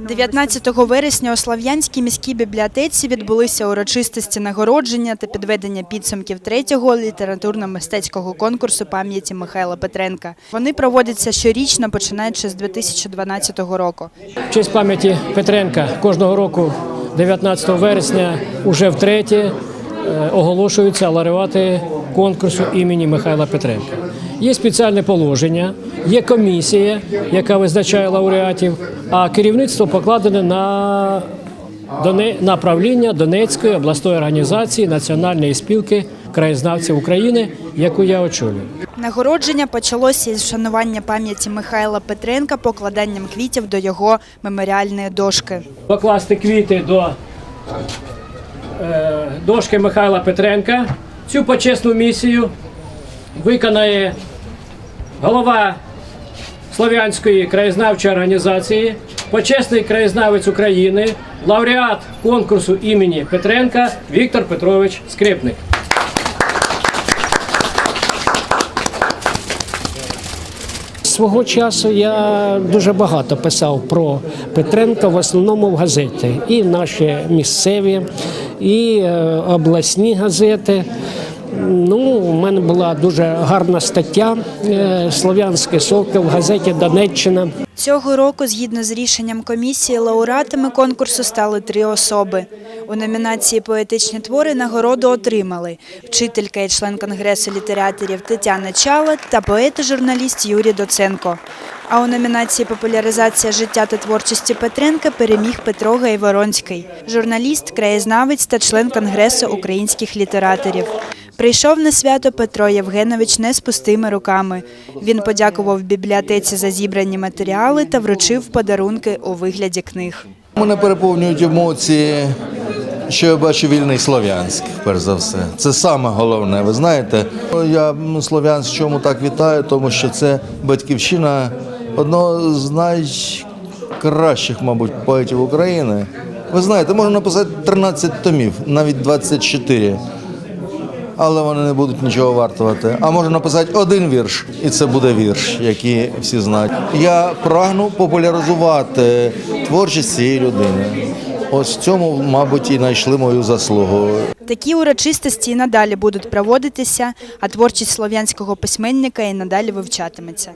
19 вересня у Слав'янській міській бібліотеці відбулися урочистості нагородження та підведення підсумків третього літературно-мистецького конкурсу пам'яті Михайла Петренка. Вони проводяться щорічно, починаючи з 2012 року. В честь пам'яті Петренка кожного року, 19 вересня, уже втретє е, оголошуються лауреати конкурсу імені Михайла Петренка. Є спеціальне положення, є комісія, яка визначає лауреатів, а керівництво покладене на, на правління Донецької обласної організації Національної спілки краєзнавців України, яку я очолюю. Нагородження почалося із вшанування пам'яті Михайла Петренка покладанням квітів до його меморіальної дошки. покласти квіти до е, дошки Михайла Петренка. Цю почесну місію виконає голова Слов'янської краєзнавчої організації, почесний краєзнавець України, лауреат конкурсу імені Петренка Віктор Петрович Скрипник. Свого часу я дуже багато писав про Петренка, в основному в газети, І наші місцеві, і е, обласні газети. Ну, у мене була дуже гарна стаття е, Слов'янський сокіл в газеті Донеччина. Цього року, згідно з рішенням комісії, лауреатами конкурсу стали три особи. У номінації Поетичні твори нагороду отримали вчителька і член Конгресу літераторів Тетяна Чала та поет і журналіст Юрій Доценко. А у номінації Популяризація життя та творчості Петренка переміг Петро Гайворонський, журналіст, краєзнавець та член Конгресу українських літераторів. Прийшов на свято Петро Євгенович не з пустими руками. Він подякував бібліотеці за зібрані матеріали та вручив подарунки у вигляді книг. Мене переповнюють емоції, що я бачу вільний Слов'янськ, перш за все. Це саме головне. Ви знаєте, я Слов'янськ чому так вітаю, тому що це батьківщина одного з найкращих, мабуть, поетів України. Ви знаєте, можна написати 13 томів, навіть 24. Але вони не будуть нічого вартувати. А можна написати один вірш, і це буде вірш, який всі знають. Я прагну популяризувати творчість цієї людини. Ось в цьому, мабуть, і знайшли мою заслугу. Такі урочистості і надалі будуть проводитися, а творчість слов'янського письменника і надалі вивчатиметься.